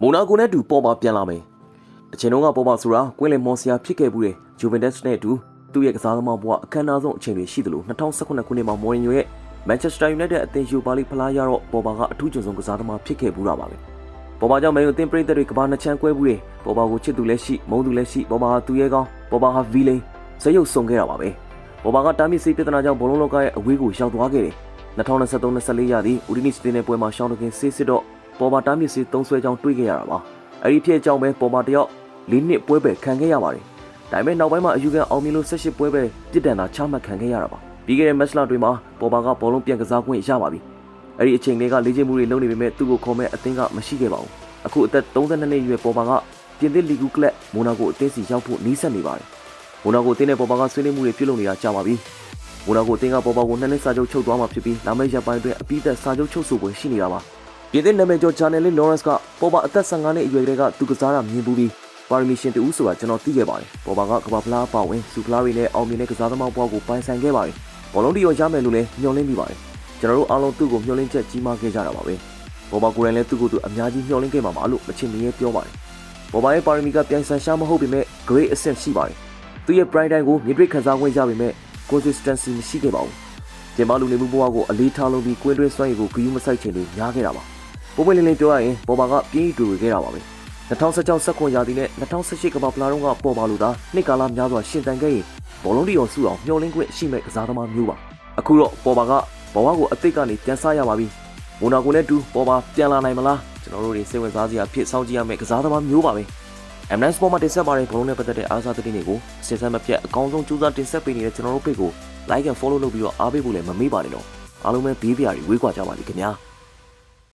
မိုနာကိုနဲ့အတူပေါ်မှာပြန်လာမယ်အချိန်တုန်းကပေါ်မှာဆိုတာကွင်းလင်မော်ဆီယာဖြစ်ခဲ့မှုတဲ့ဂျူဗန်တက်စ်နဲ့အတူသူ့ရဲ့ကစားသမားဘဝအခမ်းအနားဆုံးအချိန်တွေရှိသလို2019ခုနှစ်မှာမော်ရင်ယိုရဲ့မန်ချက်စတာယူနိုက်တက်အသင်းယူပါလိဖလားရတော့ပေါ်ပါကအထူးကြုံဆုံးကစားသမားဖြစ်ခဲ့ဘူးတာပါပဲပေါ်ပါကြောင့်မန်ယူအသင်းပရိသတ်တွေကဘာနှစ်ချမ်းကွဲဘူးတယ်ပေါ်ပါကိုချစ်သူလည်းရှိမုန်းသူလည်းရှိပေါ်ပါဟာသူရဲ့ကောင်းပေါ်ပါဟာဗီလိန်ဇယုတ်ဆုံခဲ့တာပါပဲပေါ်ပါကတာမီစီပြဿနာကြောင့်ဘောလုံးလောကရဲ့အဝေးကိုရောက်သွားခဲ့တယ်2023-24ရာသီဦးဒီနစ်စတင်တဲ့ပွဲမှာရှောင်းတကင်ဆေးစစ်တော့ ပေါ်ပါတာမီစီသုံးဆွဲကြောင်းတွေ့ခဲ့ရတာပါအဲ့ဒီဖြစ်အကြောင်းပဲပေါ်ပါတယောက်၄နှစ်ပွဲပဲခံခဲ့ရပါတယ်ဒါပေမဲ့နောက်ပိုင်းမှာအယူခံအောင်မြင်လို့18ပွဲပဲပြစ်ဒဏ်သာချမှတ်ခံခဲ့ရတာပါပြီးခဲ့တဲ့မက်ချ်လာတွေမှာပေါ်ပါကဘောလုံးပြန်ကစားခွင့်ရပါပြီအဲ့ဒီအချိန်တွေကလေ့ကျင့်မှုတွေလုပ်နေပေမဲ့သူ့ကိုခေါ်မဲ့အသင်းကမရှိခဲ့ပါဘူးအခုအသက်32နှစ်အရွယ်ပေါ်ပါကပြင်သစ်လီဂူကလပ်မိုနာကိုအသင်းစီရောက်ဖို့နီးစပ်နေပါတယ်မိုနာကိုအသင်းနဲ့ပေါ်ပါကဆွေးနွေးမှုတွေပြုလုပ်နေတာကြာပါပြီမိုနာကိုအသင်းကပေါ်ပါကိုနှစ်နှစ်စာချုပ်ချုပ်သွားမှာဖြစ်ပြီးလာမယ့်ရက်ပိုင်းအတွင်းအပိသက်စာချုပ်ချုပ်ဆိုပွဲရှိနေတာပါ ပြင်သစ်နာမည်ကျော်ဂျာနယ်လစ်လော်ရန့်စ်ကပေါ်ပါအသက်15နှစ်အရွယ်ကလေးကသူကစားတာမြင်ဘူးပြီးပါရမီရှင်တူဆိုတာကျွန်တော်သိခဲ့ပါတယ်ပေါ်ပါကကမ္ဘာဖလားအပါဝင်စူဖလားတွေနဲ့အောင်မြင်တဲ့ကစားသမားဘဝကိုပိုင်ဆိုင်ခဲ့ပါတယ်ဘောလုံးတီရောရမယ်လို့လည်းညှော်လင့်မိပါတယ်ကျွန်တော်တို့အားလုံးသူ့ကိုမျှော်လင့်ချက်ကြီးမားခဲ့ကြတာပါပဲပေါ်ပါကိုယ်တိုင်လည်းသူ့ကိုယ်သူအများကြီးမျှော်လင့်ခဲ့မှာပါလို့မချင်မရဲပြောပါတယ်ပေါ်ပါရဲ့ပါရမီကပြိုင်ဆိုင်ရှားမဟုတ်ပေမဲ့ great အဆင့်ရှိပါတယ်သူရဲ့ prime time ကိုမြစ်ရိတ်ခံစားခွင့်ရပေမဲ့ consistency မရှိခဲ့ပါဘူးကျမလူနေမှုဘဝကိုအလေးထားလို့ပြီးကွင်းတွင်းစွမ်းရည်ကိုဂရုမစိုက်ချင်တွေများခဲ့တာပါ ပုံပွင့်လင်းလင်းပြောရရင်ပေါ်ပါကပြင်းတူခဲ့တာပါပဲ2016ဆက်ခွန်ရာသီနဲ့2018ကမ္ဘာဖလားတုန်းကပေါ်ပါလို့သာနှစ်ကာလများစွာရှင်တန်ခဲ့ရင်ဘောလုံးတီအောင်စုအောင်မျှော်လင့်ခွင့်ရှိမဲ့ကစားသမားမျိုးပါအခုတော့ပေါ်ပါကဘဝကိုအသိကနေပြန်ဆရပါပြီမိုနာကိုနဲ့တူပေါ်ပါပြန်လာနိုင်မလားကျွန်တော်တို့တွေစိတ်ဝင်စားစရာဖြစ်စောင့်ကြည့်ရမယ့်ကစားသမားမျိုးပါပဲ M9 Sport မှာတင်ဆက်ပါတယ်ဘောလုံးနဲ့ပတ်သက်တဲ့အားစားသတင်းတွေကိုစင်စမ်းမပြတ်အကောင်းဆုံးကြိုးစားတင်ဆက်ပေးနေတဲ့ကျွန်တော်တို့ဖေ့ကို like and follow လုပ်ပြီးတော့အားပေးဖို့လည်းမမေ့ပါနဲ့တော့အားလုံးပဲဘေးပြားတွေဝေးကွာကြပါလိမ့်ခင်ဗျာ